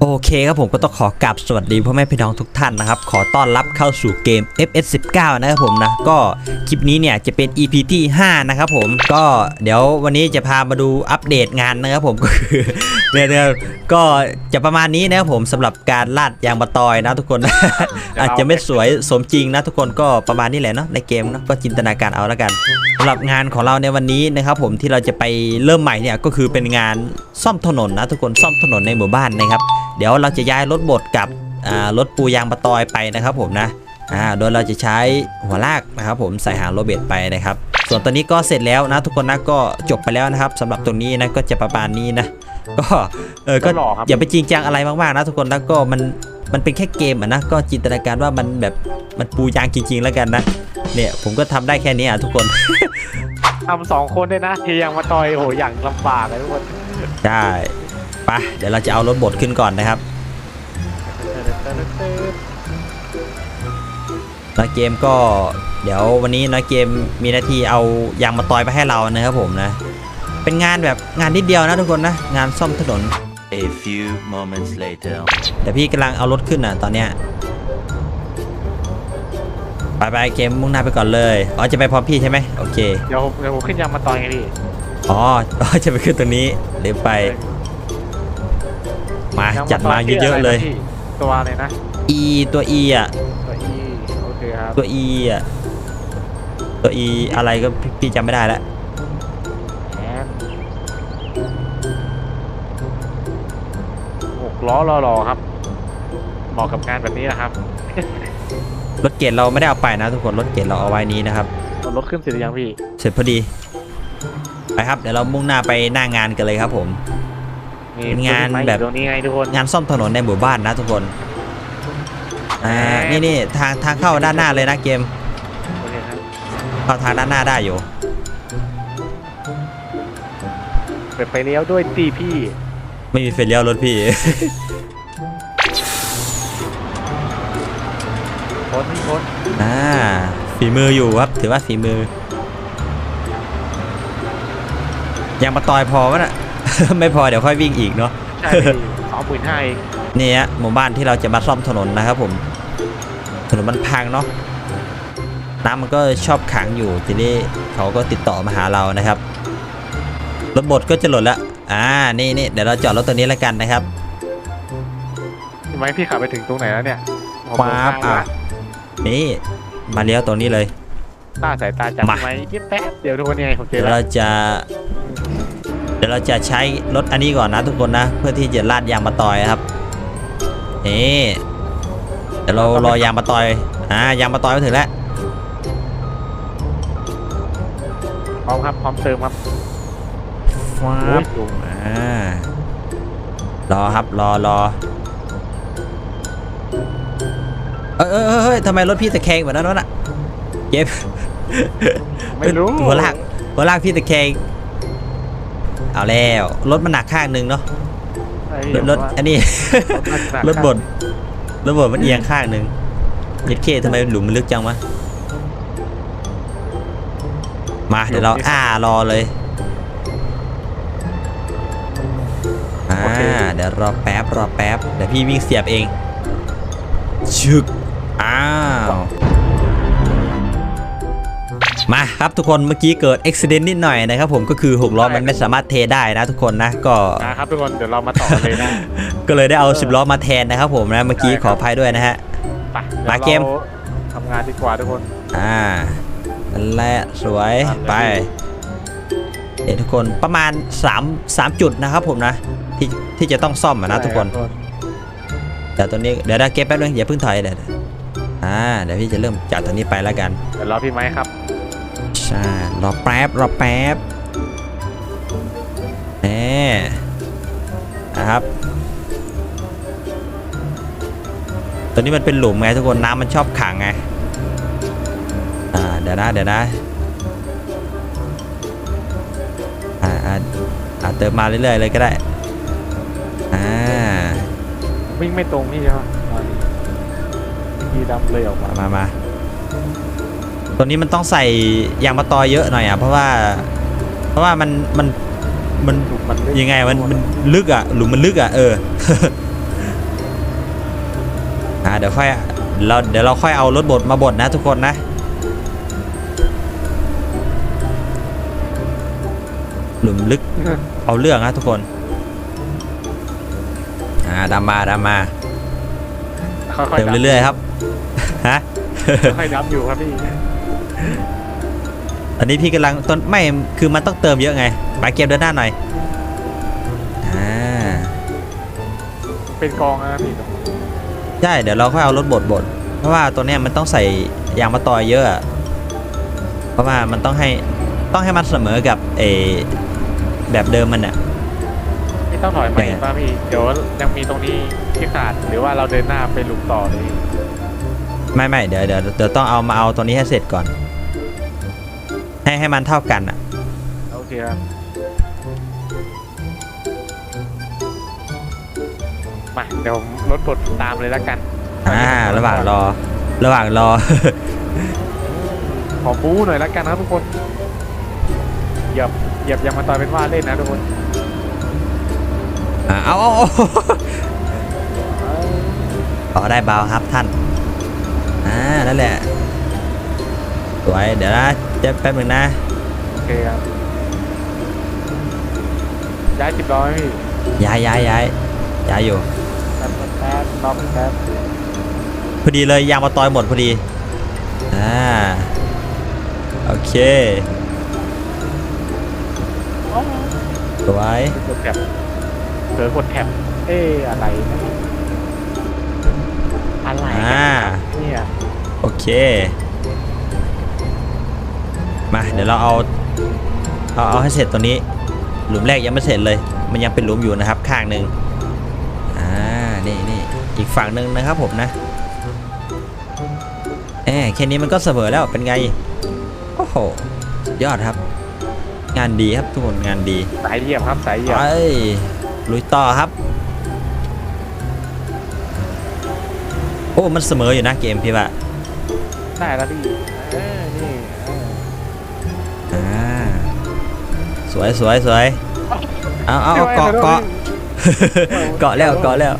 โอเคครับผมก็ต้องขอกราบสวัสดีพ่อแม่พี่น้องทุกท่านนะครับ ขอต้อนรับเข้าสู่เกม FS19 นะครับผมนะ ก็คลิปนี้เนี่ยจะเป็น EP ที่ 5 นะครับผมก็เดี๋ยววันนี้จะพามาดูอัปเดตงานนะครับผมก็คือเนี่ยนะครับก็จะประมาณนี้นะครับผมสำหรับการลาดยางมะตอยนะทุกคน อาจจะไม่สวยสมจริงนะทุกคนก็ประมาณนี้แหละเนาะในเกมเนาะก็จินตนาการเอาแล้วกันสำหรับงานของเราในวันนี้นะครับผมที่เราจะไปเริ่มใหม่เนี่ยก็คือเป็นงานซ่อมถนนนะทุกคนซ่อมถนนในหมู่บ้านนะครับเดี๋ยวเราจะย้ายรถบดกับอ่ารถปูยางมะตอยไปนะครับผมนะอ่าโดยเราจะใช้หัวลากนะครับผมใส่หางโรเบตไปนะครับ ส่วนตัวนี้ก็เสร็จแล้วนะทุกคนนะก็จบไปแล้วนะครับสำหรับตรงนี้นะก็จะประมาณนี้นะ ก็เออก็ก็หล่อครับอย่าไปจริงจังอะไรมากๆนะทุกคนแล้วก็มันมันเป็นแค่เกมอะนะก็จินตนาการว่ามันแบบมันปูยางจริง ๆ แล้วกันนะเนี่ยผมก็ทำได้แค่นี้อะทุกคนทำสองคนด้วยนะเทียงมาต่อยโอ้โหอย่างลำบากเลยทุกคนได้ไปะเดี๋ยวเราจะเอารถบดขึ้นก่อนนะครับน้อยเกมก็เดี๋ยววันนี้น้อยเกมมีหน้าที่เอายางมาตอยไปให้เรานะครับผมนะ เป็นงานแบบงานนิดเดียวนะทุกคนนะ งานซ่อมถนน A few moments later. แต่พี่กำลังเอารถขึ้นอะตอนเนี้ยไปไปเกมมุ่งหน้าไปก่อนเลยอ๋อจะไปพร้อมพี่ใช่ไหมโอเคเดี๋ยวผมเดี๋ยวผมขึ้นยางมาต่อยไงพี่อ๋ออ๋อจะไปขึ้นตรงนี้เดี๋ยวไป มายังจัดมาต่เยอะๆเลยชื่ไรนพี่ตัวอะไรนะ E ตัว E อะ ตัวอีโอเคครับ ตัว E อะ ตัว E อะไรก็พี่พี่จำไม่ได้แล้วแอนหกล้อรอๆครับ เหมาะกับงานแบบนี้นะครับ รถเกรดเราไม่ได้เอาไปนะทุกคน รถเกรดเราเอาไว้นี้นะครับเอารถขึ้นเสร็จหรือยังพี่ เสร็จพอดี ไปครับ เดี๋ยวเรามุ่งหน้าไปหน้างานกันเลยครับผม เป็นงานต้ไม้แบบอยู่ตรงนี้ไงทุกคน งานซ่อมถนนในหมู่บ้านนะทุกคน อ่า นี่นี่ทางทางเข้าด้านหน้าเลยนะเกมโอเคครับเข้าทางด้านหน้าได้อยู่เปิดไฟเลี้ยวด้วยตีพี่ ไม่มีไฟเลี้ยวรถพี่พ้นพี่พ้นอ่า ฝีมืออยู่ครับ ถือว่าฝีมือ ยังมาตอยพอวะน่ะ ไม่พอเดี๋ยวค่อยวิ่งอีกเนาะใช่พี่สองหมื่นห้าเองนี่ฮะหมู่บ้านที่เราจะมาซ่อมถนนนะครับผมถนนมันพังเนาะน้ำมันก็ชอบขังอยู่ทีนี้เขาก็ติดต่อมาหาเรานะครับรถบดก็จะหล่นละอ่านี่นี่เดี๋ยวเราจอดรถตัวนี้แล้วกันนะครับทำไมพี่ขับไปถึงตรงไหนแล้วเนี่ยผมว้าบลงทงอะละนี่มาเลี้ยวตรงนี้เลยตาสายตาจับมาไหมยิบแป๊บเดี๋ยวทุกคนยังไงผมเจเดี๋อยวแล้วเราจะ เดี๋ยวเราจะใช้รถอันนี้ก่อนนะทุกคนนะ เพื่อที่จะลาดยางมาตอยครับนี่เดี๋ยวเรารอยางมาตอยอ่ายางมาตอยมาถึงแล้วพร้อมครับพร้อมเติมครับฟ้าโอ้บยจุ่มอ่ารอครับรอรอเอยเอยเอยเฮ้ยทำไมรถพี่ตะแคงแบบนั้นวะน่ะเก็บไม่รู้หัวลากหัวลากพี่ตะแคง เอาแล้วรถมันหนักข้างหนึงเนาะไอ้รถรถอันนี้รถบดรถบดมันเอียงข้างหนึ่งยัดเคทำไมหลุมมันลึกจังวะมาเดี๋ยวเราอ่ารอเลยอ่าเดี๋ยวรอแป๊บรอแป๊บเดี๋ยวพี่วิ่งเสียบเองชึกอ้า มาครับทุกคนเมื่อกี้เกิดอุบิเหตุนิดหน่อยนะครับผมก็คือหกล้อมันไม่สามารถเทได้นะทุกคนนะก็นะครับทุกคนเดี๋ยวเรามาต่อเลยนะก็เลยได้เอา10ล้อมาแทนนะครับผมนะเมื่อกี้ขออภัยด้วยนะฮะไปมาเกมดี๋ยวรทำงานดีกว่าทุกคนอ่านั่นแหละสวยนั่นแหละไปเดี๋ยวทุกคนประมาณ3 3จุดนะครับผมนะที่ที่จะต้องซ่อมอะนะทุกคนเดี๋ยวตัวนี้เดี๋ยวได้เก็บแป๊บนึงอย่าเพิ่งถอยเดี๋ยวอ่าเดี๋ยวพี่จะเริ่มจากตัวนี้ไปแล้วกันเดี๋ยวรอพี่ไม้ครับ ใช่รอแป๊บรอแป๊บแหมนะครับ ตัวนี้มันเป็นหลุมไงทุกคนน้ำมันชอบขังไงอ่าเดี๋ยวนะเดี๋ยวนะอ่าอ่าอ่าเติมมาเรื่อยๆเลยก็ได้อ่าวิ่งไม่ตรงพี่ใช่ไหมพี่ดำเลยออกมามามา ตัวนี้มันต้องใส่ยางมะตอยเยอะหน่อยอะเพราะว่า เพราะว่ามันมันมันถูกมันยังไงมันมันลึกอะหลุมมันลึกอะเอออ่าเดี๋ยวค่อยเราเดี๋ยวเราค่อยเอารถบดมาบดนะทุกคนนะหลุมลึกเอาเรื่องนะทุกคนอ่าดำมาดำมาค่อยๆเติมดับเรื่อยๆครับฮะค่อยๆดับอยู่ครับพี่ ตอนนี้พี่กำลังต้นไม่คือมันต้องเติมเยอะไงปาเกมเดินหน้าหน่อยอ่าเป็นกองนะพี่ใช่เดี๋ยวเราค่อยเอารถบดบดเพราะว่าตัวเนี้ยมันต้องใส่ยางมะตอยเยอะอะเพราะว่ามันต้องให้ต้องให้มันเสมอกับเออแบบเดิมมันอะไม่ต้องถอยมาอีกป่ะพี่เดี๋ยวยังมีตรงนี้ที่ขาดหรือว่าเราเดินหน้าไปหลุมต่อเลยไม่ไม่เดี๋ยวเดี๋ยวเดี๋ยวต้องเอามาเอาตัวนี้ให้เสร็จก่อน ให้ให้มันเท่ากันอะโอเคครับ มา เดี๋ยวผมรถบดตามเลยแล้วกันอ่า ระหว่างรอ ระหว่างรอ ขอบู๊หน่อยแล้วกันนะครับทุกคนเหยียบเหยียบยังมาต่อยเป็นว่าเล่นนะทุกคนอ่าเอาเอาเอาต่อได้เบาครับท่าน อ่า นั่นแหละ สวยเดี๋ยวนะเดี๋ยวแป๊บหนึงนะ โอเคครับย้ายจิบล้อไหมพี่ย้ายย้ายย้ายย้ายอยู่ แป๊บแป๊บแป๊บรอแป๊บพอดีเลยยางมาตอยหมดพอดีอ่าโอเคสวยกดแท็บเผลอกดแท็บเอ๊ะอะไรนะอะไรกัอ่านเนี่ยโอเค มาเดี๋ยวเราเอาเอาเอาให้เสร็จตัวนี้ หลุมแรกยังไม่เสร็จเลย มันยังเป็นหลุมอยู่นะครับข้างหนึ่งอ่านี่นี่อีกฝั่งหนึ่งนะครับผมนะแอบแค่นี้มันก็เสมอแล้วเป็นไงโอ้โหสุดยอดครับ งานดีครับทุกคนงานดีสายเหยียบครับสายเหยียบไปลุยต่อครับ โอ้มันเสมออยู่นะเกมพี่ว่าได้แล้วพี่ วยสวยสวยเอาเอาเอาเกาะเกาะเกาะแล้วเกาะแล้ว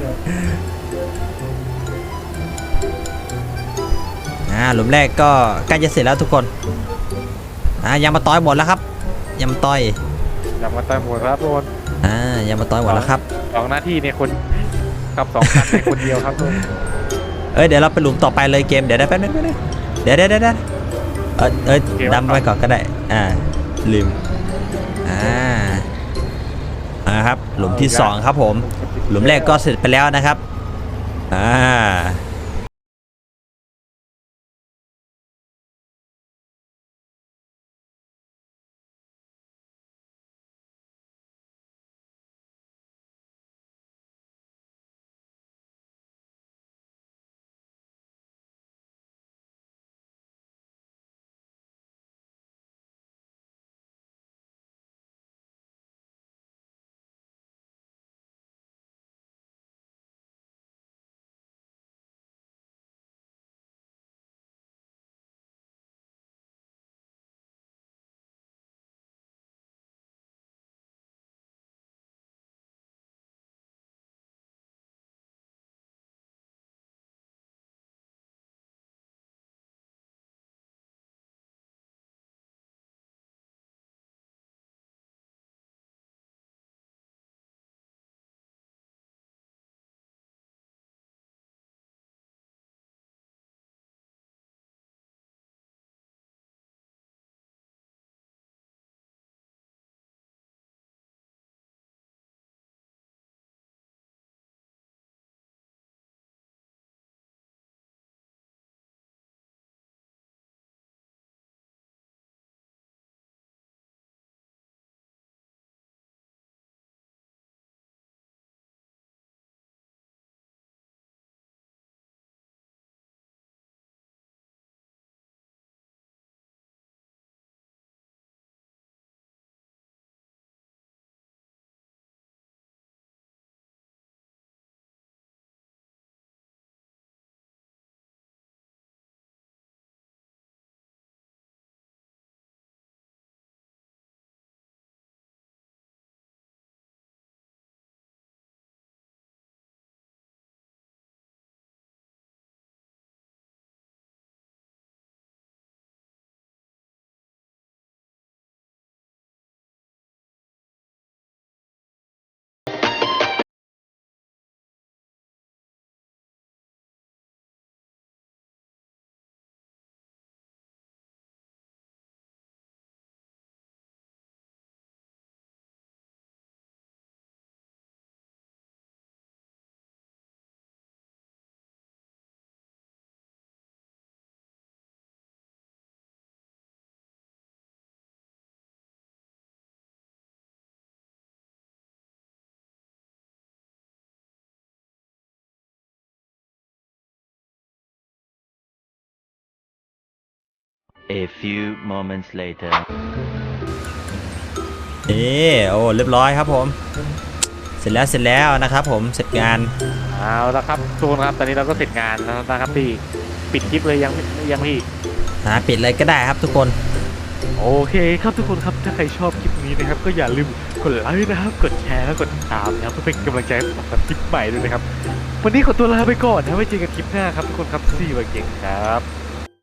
อ่าหลุมแรกก็ใกล้จะเสร็จแล้วทุกคนอ่ายังมาต้อยหมดแล้วครับยังมาต้อยอยากมาต่อยหมดครับทุกคนอ่ายังมาต้อยหมดแล้วครับสองหน้าที่เนี่ยคนกับสองคันในคนเดียวครับทุกคนเอ้ยเดี๋ยวเราไปหลุมต่อไปเลยเกมเดี๋ยวได้แป๊บนึงแป๊บนึงเดี๋ยวเดี๋ยวเดี๋ยวเดี๋ยวเออเอยดำไว้ก่อนก็ได้อ่าลืม อ่าอ่าครับหลุมที่สองครับผม หลุมแรกก็เสร็จไปแล้วนะครับ อ่า A few moments later. นี่โอ้เรียบร้อยครับผม เสร็จแล้วเสร็จแล้วนะครับผมเสร็จงานเอาละครับทุกคนครับตอนนี้เราก็เสร็จงานแล้วนะครับพี่ปิดคลิปเลยยังยังพี่หาปิดเลยก็ได้ครับทุกคน โอเคครับทุกคนครับถ้าใครชอบคลิปนี้นะครับ ก็อย่าลืมกดไลค์นะครับ กดแชร์แล้วกดติดตามนะครับเพื่อเป็นกำลังใจให้ผมทำคลิปใหม่ด้วยนะครับ วันนี้ขอตัวลาไปก่อนนะไว้เจอกันคลิปหน้าครับทุกคนครับสี่วันเก่งครับ